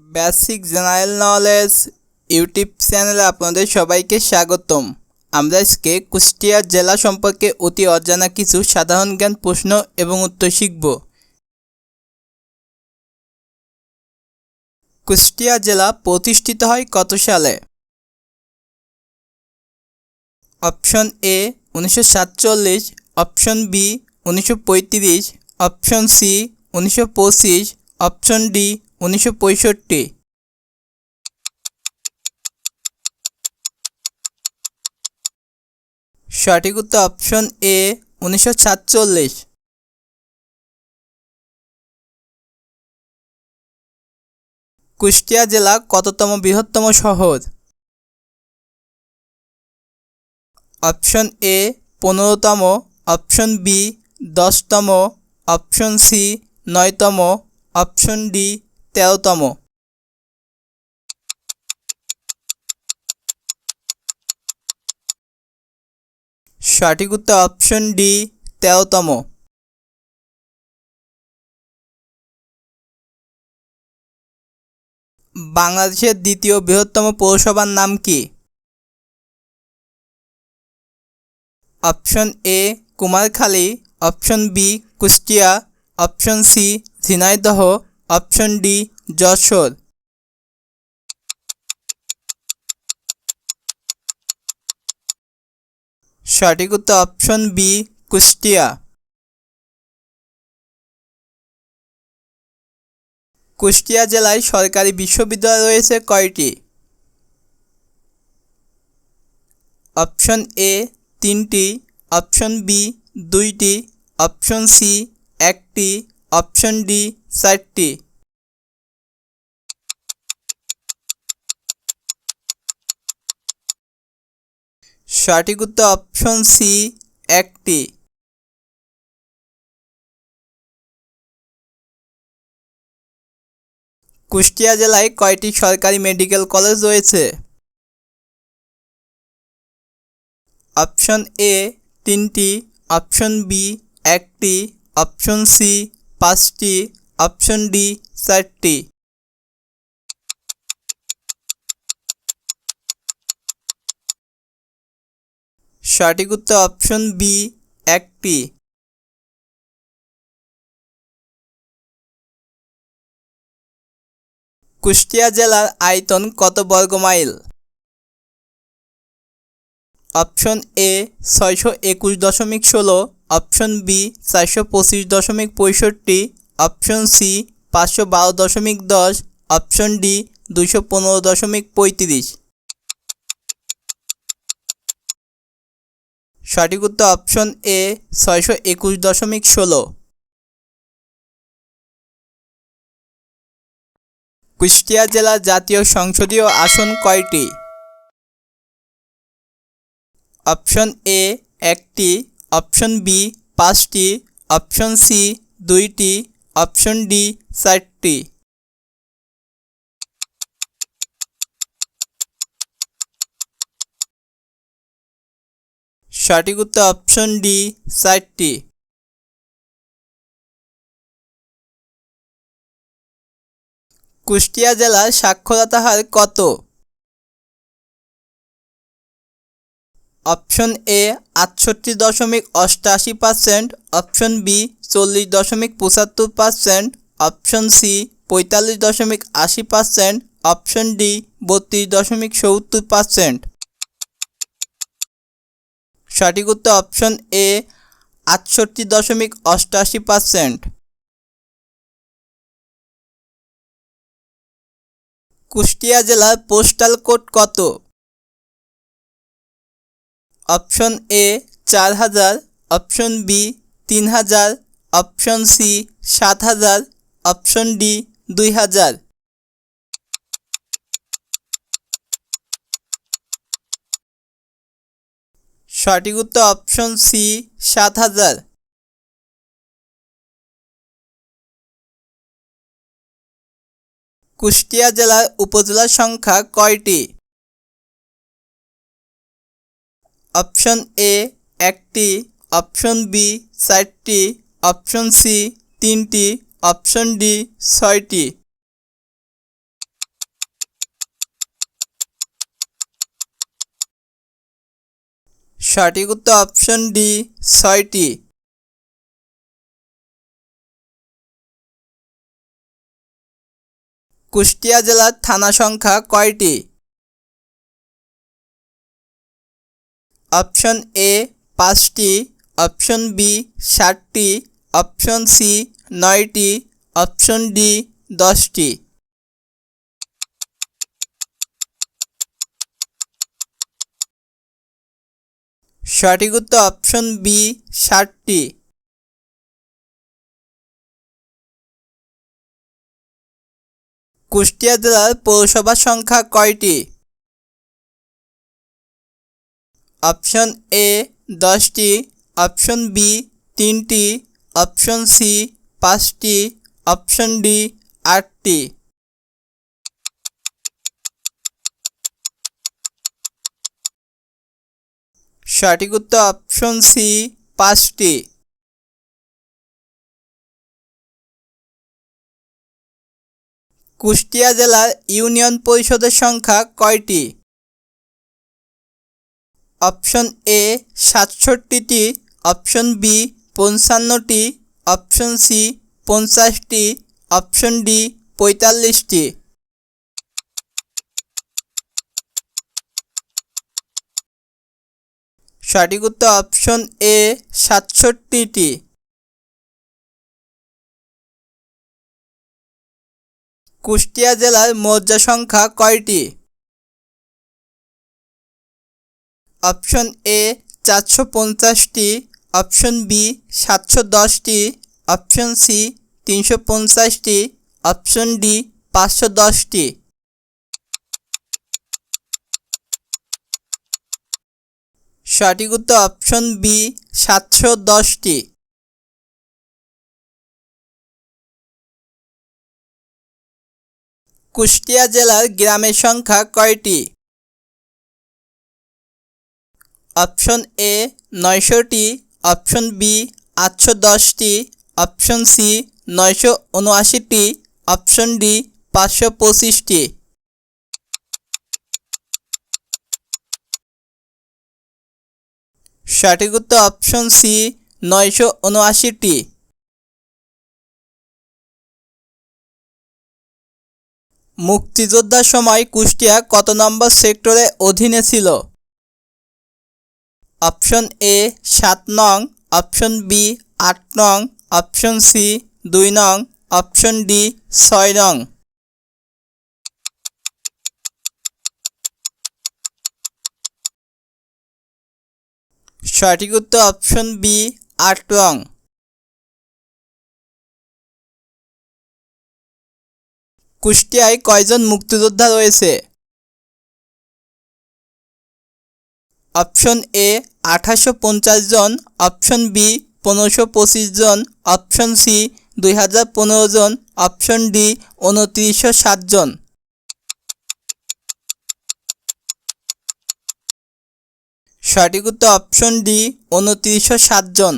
Basic general knowledge YouTube চ্যানেলে আপনাদের সবাইকে স্বাগতম। আমরা আজকে কুষ্টিয়া জেলা সম্পর্কে অতি অজানা কিছু সাধারণ জ্ঞান প্রশ্ন এবং উত্তর শিখব। কুষ্টিয়া জেলা প্রতিষ্ঠিত হয় কত সালে? অপশন এ উনিশশো সাতচল্লিশ অপশন বি উনিশশো পঁয়ত্রিশ অপশন সি উনিশশো পঁচিশ অপশন ডি উনিশশো পঁয়ষট্টি। সঠিক উত্তর অপশন এ উনিশশো সাতচল্লিশ। কুষ্টিয়া জেলা কততম বৃহত্তম শহর? অপশন এ পনেরোতম অপশন বি দশতম অপশন সি নয়তম অপশন ডি তেরোতম। সঠিক উত্তর অপশন ডি তেরোতম। বাংলাদেশের দ্বিতীয় বৃহত্তম পৌরসভার নাম কি? Option A Kumarkhali option B Kushtia option C Jhenaidah option D, Jessore. সঠিক উত্তর অপশন বি কুষ্টিয়া। কুষ্টিয়া জেলায় সরকারি বিশ্ববিদ্যালয় রয়েছে কয়টি? অপশন এ তিনটি। অপশন বি দুইটি। অপশন সি একটি। অপশন ডি, চারটি। সঠিক উত্তর অপশন সি, একটি। কুষ্টিয়া জেলায় কয়টি সরকারি মেডিকেল কলেজ রয়েছে? অপশন এ, তিনটি। অপশন বি, একটি। অপশন সি পাঁচটি অপশন ডি চারটি। সঠিক উত্তর অপশন বি একটি। কুষ্টিয়া জেলার আয়তন কত বর্গ মাইল? অপশন এ ছয়শো একুশ দশমিক ষোলো অপশন বি চারশো পঁচিশ দশমিক পঁয়ষট্টি, অপশন সি পাঁচশো বারো দশমিক দশ, অপশন ডি দুশো পনেরো দশমিক পঁয়ত্রিশ। সঠিক উত্তর অপশন এ ছয়শো একুশ দশমিক ষোলো। কুষ্টিয়া জেলার জাতীয় সংসদীয় আসন কয়টি? অপশন এ একটি অপশন বি পাঁচটি, অপশন সি দুইটি, অপশন ডি চারটি। সঠিক উত্তর অপশন ডি চারটি। কুষ্টিয়া জেলার সাক্ষরতা হার কত? অপশন এ আটষট্টি দশমিক অষ্টাশি পার্সেন্ট, অপশন বি চল্লিশ দশমিক পঁচাত্তর পার্সেন্ট, অপশন সি পঁয়তাল্লিশ দশমিক আশি পার্সেন্ট, অপশন ডি বত্রিশ দশমিক সত্তর পার্সেন্ট। সঠিক উত্তর অপশন এ আটষট্টি দশমিক অষ্টাশি পার্সেন্ট। কুষ্টিয়া জেলার পোস্টাল কোড কত? অপশন এ চার হাজার অপশন বি তিন হাজার অপশন সি সাত হাজার অপশন ডি দুই হাজার সঠিক উত্তর অপশন সি সাত হাজার কুষ্টিয়া জেলার উপজেলার সংখ্যা কয়টি? অপশন এ একটি, অপশন বি চারটি, অপশন সি তিনটি, অপশন ডি ছয়টি। সঠিক উত্তর অপশন ডি ছয়টি। কুষ্টিয়া জেলার থানা সংখ্যা কয়টি? অপশন এ পাঁচটি, অপশন বি ষাটটি, অপশন সি নয়টি, অপশন ডি দশটি। সঠিক উত্তর অপশন বি ষাটটি। কুষ্টিয়া জেলার পৌরসভা সংখ্যা কয়টি? অপশন এ দশটি, অপশন বি তিনটি, অপশন সি পাঁচটি, অপশন ডি আটটি। সঠিক উত্তর অপশন সি পাঁচটি। কুষ্টিয়া জেলার ইউনিয়ন পরিষদের সংখ্যা কয়টি? অপশন এ সাতষট্টিটি, অপশন বি পঞ্চান্নটি, অপশন সি পঞ্চাশটি, অপশন ডি পঁয়তাল্লিশটি। সঠিক উত্তর অপশন এ সাতষট্টিটি। কুষ্টিয়া জেলার মৌজা সংখ্যা কয়টি? অপশন এ চারশো পঞ্চাশটি, অপশন বি সাতশো দশটি, অপশন সি তিনশো পঞ্চাশটি, অপশন ডি পাঁচশো দশটি। সঠিক উত্তর অপশন বি সাতশো দশটি। কুষ্টিয়া জেলার গ্রামের সংখ্যা কয়টি? অপশন এ নয়শোটি, অপশন বি আটশো দশটি, অপশন সি নয়শো উনআশিটি, অপশন ডি পাঁচশো পঁচিশটি। সঠিক উত্তর অপশন সি নয়শো উনআশিটি। মুক্তিযোদ্ধার সময় কুষ্টিয়া কত নম্বর সেক্টরে অধীনে ছিল? অপশন এ সাত নং, অপশন বি আট নং, অপশন সি দুই নং, অপশন ডি ছয় নং। সঠিক উত্তর অপশন বি আট নং। কুষ্টিয়ায় কয়জন মুক্তিযোদ্ধা রয়েছে? অপশন এ আঠাশশো পঞ্চাশ জন, অপশন বি পনেরোশো পঁচিশ জন, অপশন সি দুই হাজার পনেরো জন, অপশন ডি উনত্রিশশো ষাট জন। সঠিক উত্তর অপশন ডি উনত্রিশশো ষাট জন।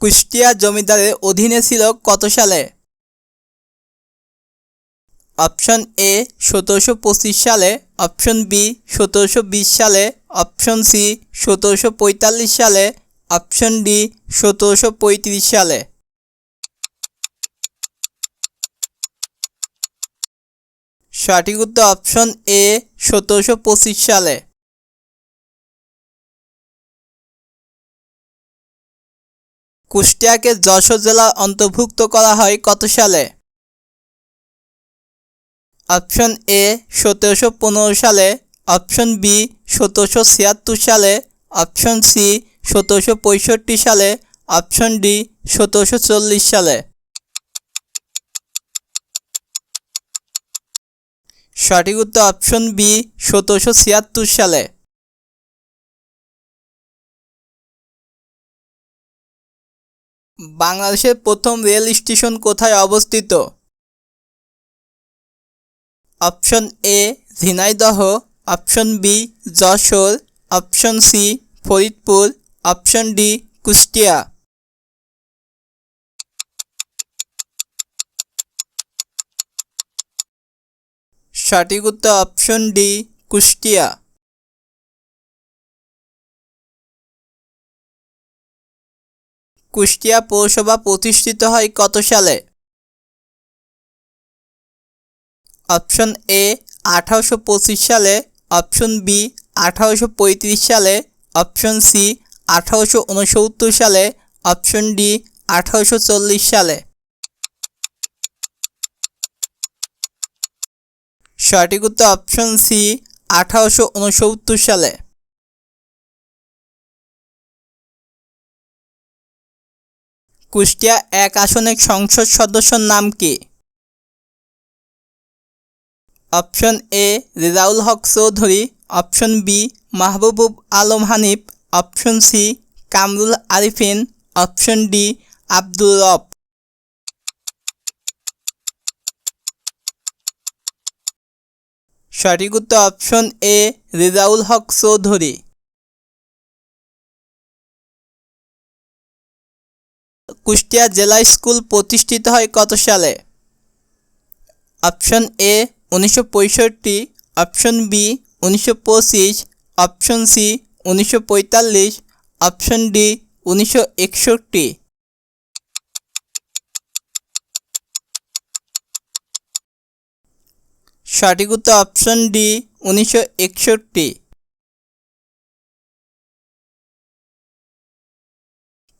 কুষ্টিয়া জমিদারের অধীনে ছিল কত সালে? অপশন এ সতেরোশো পঁচিশ সালে, অপশন বি সতেরোশো বিশ সালে, অপশন সি সতেরোশো পঁয়তাল্লিশ সালে, অপশন ডি সতেরোশো পঁয়ত্রিশ সালে। সঠিক উত্তর অপশন এ সতেরোশো পঁচিশ সালে। কুষ্টিয়াকে যশোর জেলা অন্তর্ভুক্ত করা হয় কত সালে? অপশন এ সতেরোশো পনেরো সালে, অপশন বি সতেরোশো ছিয়াত্তর সালে, অপশন সি সতেরোশো পঁয়ষট্টি সালে, অপশন ডি সতেরোশো চল্লিশ সালে। সঠিক উত্তর অপশন বি সতেরোশো ছিয়াত্তর সালে। বাংলাদেশের প্রথম রেল স্টেশন কোথায় অবস্থিত? Option A Jhenaidah, option B Jessore, option C Faridpur, option D Kushtia. সঠিক উত্তর অপশন ডি কুষ্টিয়া। কুষ্টিয়া পৌরসভা প্রতিষ্ঠিত হয় কত সালে? অপশন এ আঠারোশো পঁচিশ সালে, অপশন বি আঠারোশো পঁয়ত্রিশ সালে, অপশন সি আঠারোশো উনসত্তর সালে, অপশন ডি আঠারোশো চল্লিশ সালে। সঠিক উত্তর অপশন সি আঠারোশো উনসত্তর সালে। কুষ্টিয়া এক আসনের সংসদ সদস্যর নাম কি? Option A, Rezaul Haque Chowdhury. Option B Mahbub Alam Hanif. Option C, Kamrul Arefin. Option D Abdul Rob. সঠিক উত্তর অপশন এ, রেজাউল হক চৌধুরী। কুষ্টিয়া জেলা স্কুল প্রতিষ্ঠিত হয় কত সালে? অপশন এ উনিশশো পঁয়ষট্টি অপশন বি উনিশশো পঁচিশ অপশন সি উনিশশো পঁয়তাল্লিশ অপশন ডি উনিশশো একষট্টি। সঠিক উত্তর অপশন ডি উনিশশো একষট্টি।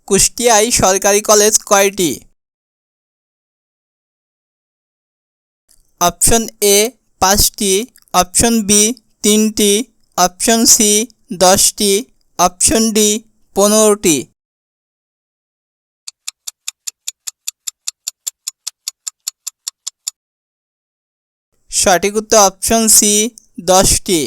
কুষ্টিয়ায় সরকারি কলেজ কয়টি? অপশন এ পাঁচটি, অপশন বি তিনটি, অপশন সি দশটি, অপশন ডি পনেরোটি। সঠিক উত্তর অপশন সি দশটি।